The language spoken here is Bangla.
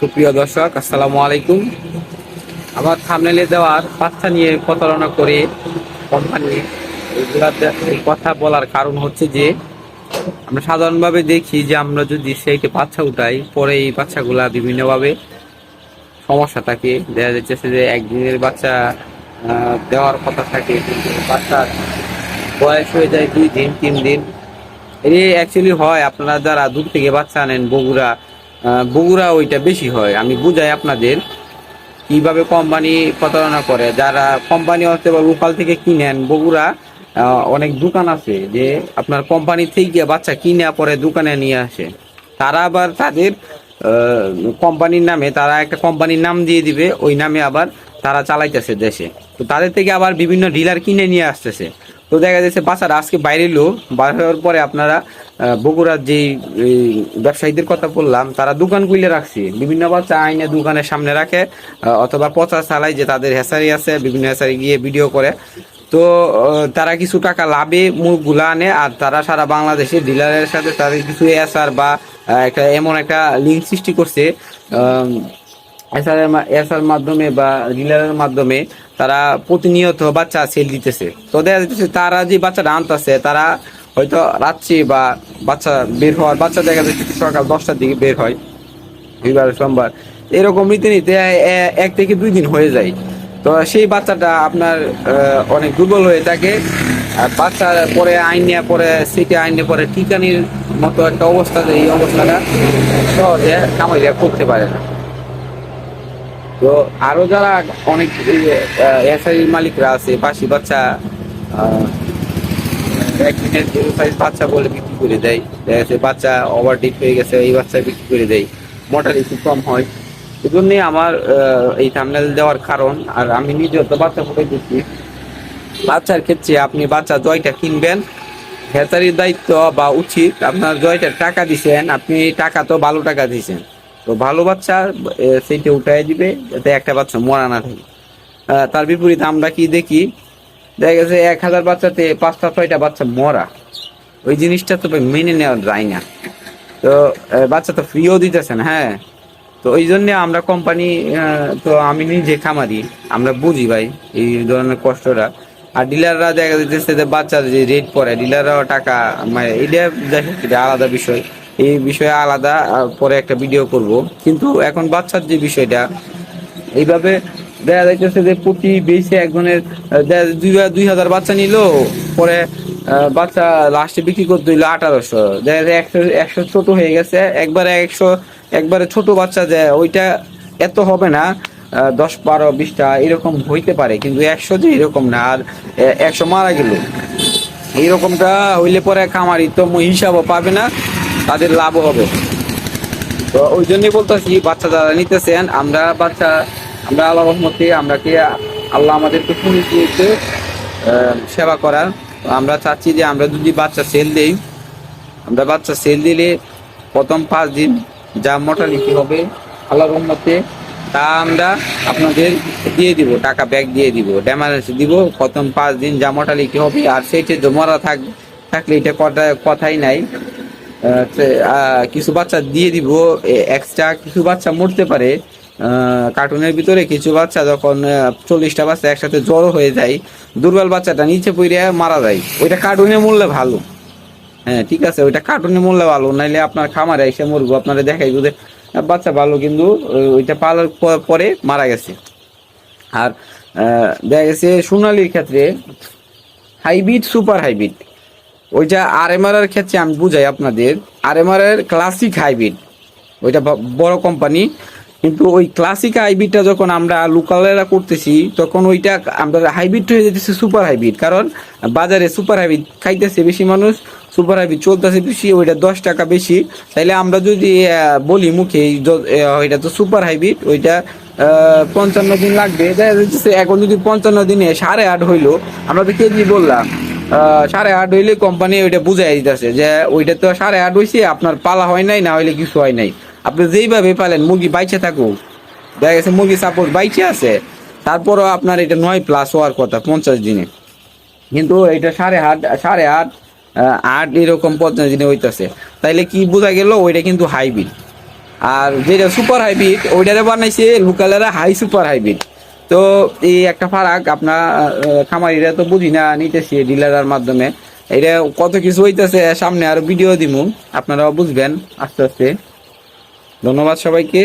সুপ্রিয় দর্শক, আসসালামু আলাইকুম। আমার থামনেলে দেওয়ার বাচ্চা নিয়ে প্রতারণা করে কোম্পানি এই কথা বলার কারণ হচ্ছে যে, আমরা সাধারণভাবে দেখি যে আমরা যদি সেইকে বাচ্চা উঠাই, পরে এই বাচ্চাগুলা বিভিন্নভাবে সমস্যা থাকে। দেখা যাচ্ছে যে একদিনের বাচ্চা দেওয়ার কথা থাকে বাচ্চার বয়স হয়ে যায় দুই দিন, তিন দিন। এই অ্যাকচুয়ালি হয়, আপনারা যারা দূর থেকে বাচ্চা আনেন, বগুড়া বগুড়া ওইটা বেশি হয়। আমি বুঝাই আপনাদের কীভাবে কোম্পানি প্রতারণা করে। যারা কোম্পানি হচ্ছে বা লোকাল থেকে কিনেন বগুড়া অনেক দোকান আছে যে আপনার কোম্পানি থেকে বাচ্চা কিনে পরে দোকানে নিয়ে আসে। তারা আবার তাদের কোম্পানির নামে তারা একটা কোম্পানির নাম দিয়ে দিবে, ওই নামে আবার তারা চালাইতেছে দেশে। তো তাদের থেকে আবার বিভিন্ন ডিলার কিনে নিয়ে আসতেছে। তো দেখা যাচ্ছে বাচ্চারা আজকে বাইরে এলো বাইরে হওয়ার পরে আপনারা বগুড়ার যে ব্যবসায়ীদের কথা বললাম, তারা দোকান খুলে রাখছে। বিভিন্ন বাচ্চা আইনে দোকানের সামনে রাখে অথবা পচা চালায় যে তাদের হেসারি আছে, বিভিন্ন হেসারি গিয়ে ভিডিও করে। তো তারা কিছু টাকা লাভে মুখগুলা আনে, আর তারা সারা বাংলাদেশে ডিলারের সাথে তাদের কিছু এসআর বা একটা এমন একটা লিঙ্ক সৃষ্টি করছে এসআর এসআর মাধ্যমে বা ডিলারের মাধ্যমে তারা প্রতিনিয়ত বাচ্চা সেল দিতেছে। তো দেখা যাচ্ছে তারা যে বাচ্চাটা আনতেছে, তারা হয়তো রাত্রি বা বাচ্চা বের হওয়ার বাচ্চা দেখা যাচ্ছে সকাল দশটার দিকে বের হয়, রবিবার, সোমবার, এরকম নিতে নিতে এক থেকে দুই দিন হয়ে যায়। তো সেই বাচ্চাটা আপনার অনেক দুর্বল হয়ে থাকে। আর বাচ্চা পরে আইন নেওয়া পরে, সিটে আইন পরে টিকানির মতো একটা অবস্থা, এই অবস্থাটা সহজে কামাইরা করতে পারে না। তো আরও যারা অনেক এসআই মালিকরা আছে পাশি বাচ্চা একদিনের সাইজ বাচ্চা বলে বিক্রি করে দেয়। দেখা যাচ্ছে বাচ্চা ওভারডিট হয়ে গেছে, এই বাচ্চা বিক্রি করে দেয়। একটু কম হয়। এজন্যই আমার এই থামনেল দেওয়ার কারণ, আর আমি নিজেও তো বাচ্চা ফুটাই দিচ্ছি বাচ্চার ক্ষেত্রে আপনি বাচ্চা জয়টা কিনবেন। ভেতারির দায়িত্ব বা উচিত, আপনার জয়টার টাকা দিছেন, আপনি টাকা তো ভালো টাকা দিছেন। তো ভালো বাচ্চা সেইটা উঠাই দিবে, যাতে একটা বাচ্চা মরা না থাকে। তার বিপরীতে আমরা কি দেখি দেখা গেছে এক হাজার বাচ্চাতে পাঁচটা, ছয়টা বাচ্চা মরা। ওই জিনিসটা তো মেনে নেওয়া যায় না। তো বাচ্চা তো ফ্রিও দিতেছেন হ্যাঁ। তো ওই জন্য আমরা কোম্পানি তো আমি নিজে খামারি, আমরা বুঝি ভাই এই ধরনের কষ্টটা। আর ডিলাররা দেখা যাচ্ছে যে বাচ্চার যে রেট পড়ে ডিলাররাও টাকা মানে এটা এটা আলাদা বিষয়। এই বিষয়ে আলাদা পরে একটা ভিডিও করব। কিন্তু এখন বাচ্চার যে বিষয়টা, এইভাবে দেখা যাইতেছে যে প্রতি বেশি একজনের দুই হাজার বাচ্চা নিল, পরে বাচ্চা লাস্টে বিক্রি করতে হইল আঠারোশো। দেখা যায় একশো একশো ছোট হয়ে গেছে, একবারে একশো, একবারে ছোট বাচ্চা যে ওইটা এত হবে না দশ বারো বিশটা এরকম হইতে পারে, কিন্তু একশো যে এরকম না, আর একশো মারা গেল। এইরকমটা হইলে পরে খামারি তো হিসাবও পাবে না, তাদের লাভও হবে। তো ওই জন্যই বলতেছি, বাচ্চা যারা নিতেছেন, আমরা বাচ্চা আমরা আল্লাহ রহমতে আমরা কি আল্লাহ আমাদেরকে দিয়েছে সেবা করার। আমরা চাচ্ছি যে আমরা যদি বাচ্চা সেল দেই, আমরা বাচ্চা সেল দিলে প্রথম পাঁচ দিন যা মোটালিটি হবে আল্লাহ রহমতে তা আমরা আপনাদের দিয়ে দিব, টাকা ব্যাগ দিয়ে দিব ড্যামারেন্স দিব। প্রথম পাঁচ দিন যা মোটালিটি হবে, আর সেইটা জমারা থাক, থাকলে এটা কথা, কথাই নাই। কিছু বাচ্চা দিয়ে দিব এক্সট্রা কিছু বাচ্চা মরতে পারে কার্টুনের ভিতরে কিছু বাচ্চা যখন চল্লিশটা বাচ্চা একসাথে জড়ো হয়ে যায়, দুর্বল বাচ্চাটা নিচে পড়ে মারা যায়। ওইটা কার্টুনে মূল্যে ভালো। হ্যাঁ ঠিক আছে, ওইটা কার্টুনে মূল্যে ভালো। নাইলে আপনার খামারে এসে মরবো, আপনারা দেখাই যদি বাচ্চা ভালো কিন্তু ওইটা পালার পরে মারা গেছে। আর দেখা গেছে সোনালির ক্ষেত্রে হাইব্রিড, সুপার হাইব্রিড। ওইটা আর এম এর ক্ষেত্রে আমি বুঝাই আপনাদের। আর এম এর ক্লাসিক হাইব্রিড ওইটা বড় কোম্পানি কিন্তু ওই ক্লাসিক হাইব্রিডটা যখন আমরা লোকালেরা করতেছি, তখন ওইটা আমরা হাইব্রিড হয়ে যেতেছে সুপার হাইব্রিড কারণ বাজারে সুপার হাইব্রিড খাইতেছে বেশি মানুষ সুপার হাইব্রিড চলতেছে বেশি, ওইটা দশ টাকা বেশি। তাইলে আমরা যদি বলি মুখে ওইটা তো সুপার হাইব্রিড ওইটা পঞ্চান্ন দিন লাগবে। এখন যদি পঞ্চান্ন দিনে সাড়ে আট হইল, আমরা তো কেজি বললাম সাড়ে আট হইলে কোম্পানি ওইটা বুঝাই দিতেছে যে, ওইটা তো সাড়ে আট হইছে, আপনার পালা হয় নাই, না হইলে কিছু হয় নাই। আপনি যেইভাবে পালেন, মুরগি বাইচে থাকুক। দেখা গেছে মুরগি সাপোজ বাইচে আছে, তারপরও আপনার এটা নয় প্লাস হওয়ার কথা, পঞ্চাশ দিনে। কিন্তু এটা সাড়ে আট সাড়ে আট আট এরকম পঞ্চাশ দিনে হইতেছে। তাইলে কি বোঝা গেল, ওইটা কিন্তু হাইব্রিড। আর যেটা সুপার হাইব্রিড, ওইটারে বানাইছে লোকালেরা হাই সুপার হাইব্রিড। তো এই একটা ফারাক আপনার খামারিরা তো বুঝি না, নিতেছি ডিলারের মাধ্যমে। এটা কত কিছু হইতেছে, সামনে আর ভিডিও দিমু, আপনারাও বুঝবেন আস্তে আস্তে। ধন্যবাদ সবাইকে।